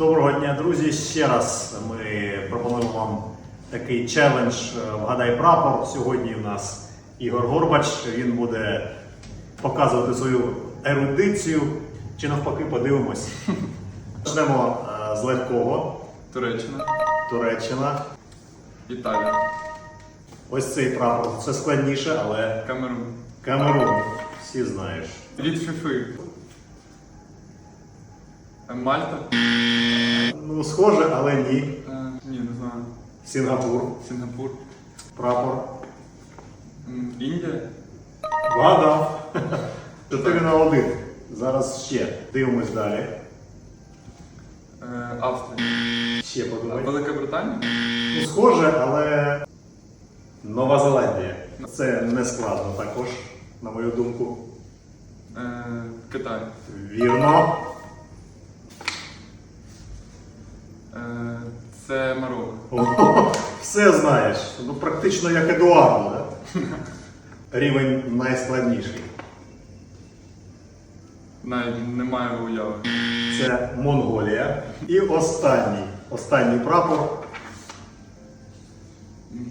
Доброго дня, друзі. Ще раз ми пропонуємо вам такий челендж е, Вгадай прапор. Сьогодні у нас Ігор Горбач. Він буде показувати свою ерудицію. Чи навпаки, подивимось. Почнемо е, з легкого. Туреччина, Туреччина. Італія, Ось цей прапор. Це складніше, але Камерун. Камерун. Всі знаєш. Від Фіфи. Е, Мальта. Ну, схоже, але ні. Е, Ні, не знаю. Сінгапур. Сінгапур. Прапор. М, Індія. Вгадав. 4 на 1. Зараз ще. Дивимось далі. Е, Австрія. Ще подумай. Велика Британія. Ну, схоже, але Нова Зеландія. Це не складно також, на мою думку. Е, Китай. Вірно. Е, Це Марокко. О, Все знаєш. Ну, практично як Едуарdo, да? Рівень найскладніший. Навіть немає уяви. Це Монголія. І останній. Останній прапор.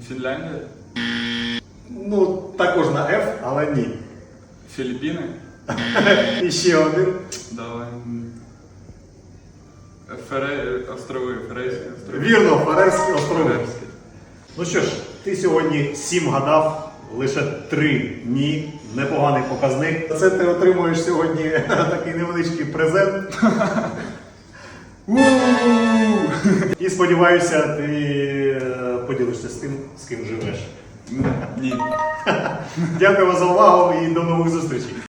Фінляндія. Ну, також на F, але ні. Філіппіни. І ще один. Давай. Фере... Острови. Ферейські острови. Вірно, Фарерські острови. Ферейські. Ну що ж, ти сьогодні сім гадав, лише три ні. Непоганий показник. Це ти отримуєш сьогодні такий невеличкий презент. І сподіваюся, ти е, поділишся з тим, з ким живеш. Ні. Дякую за увагу і до нових зустрічей.